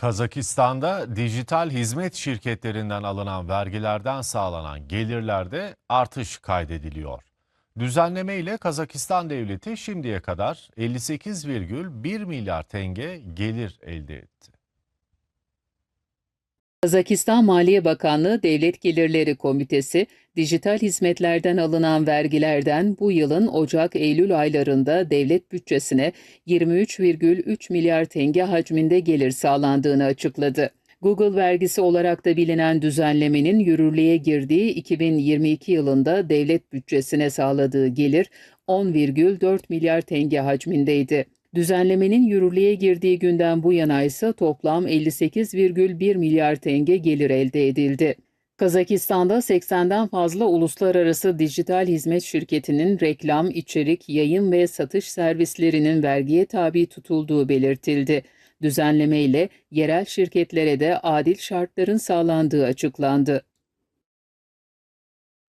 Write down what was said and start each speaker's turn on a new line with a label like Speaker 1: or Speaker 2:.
Speaker 1: Kazakistan'da dijital hizmet şirketlerinden alınan vergilerden sağlanan gelirlerde artış kaydediliyor. Düzenleme ile Kazakistan devleti şimdiye kadar 58,1 milyar tenge gelir elde etti.
Speaker 2: Kazakistan Maliye Bakanlığı Devlet Gelirleri Komitesi, dijital hizmetlerden alınan vergilerden bu yılın Ocak-Eylül aylarında devlet bütçesine 23,3 milyar tenge hacminde gelir sağlandığını açıkladı. Google vergisi olarak da bilinen düzenlemenin yürürlüğe girdiği 2022 yılında devlet bütçesine sağladığı gelir 10,4 milyar tenge hacmindeydi. Düzenlemenin yürürlüğe girdiği günden bu yana ise toplam 58,1 milyar tenge gelir elde edildi. Kazakistan'da 80'den fazla uluslararası dijital hizmet şirketinin reklam, içerik, yayın ve satış servislerinin vergiye tabi tutulduğu belirtildi. Düzenleme ile yerel şirketlere de adil şartların sağlandığı açıklandı.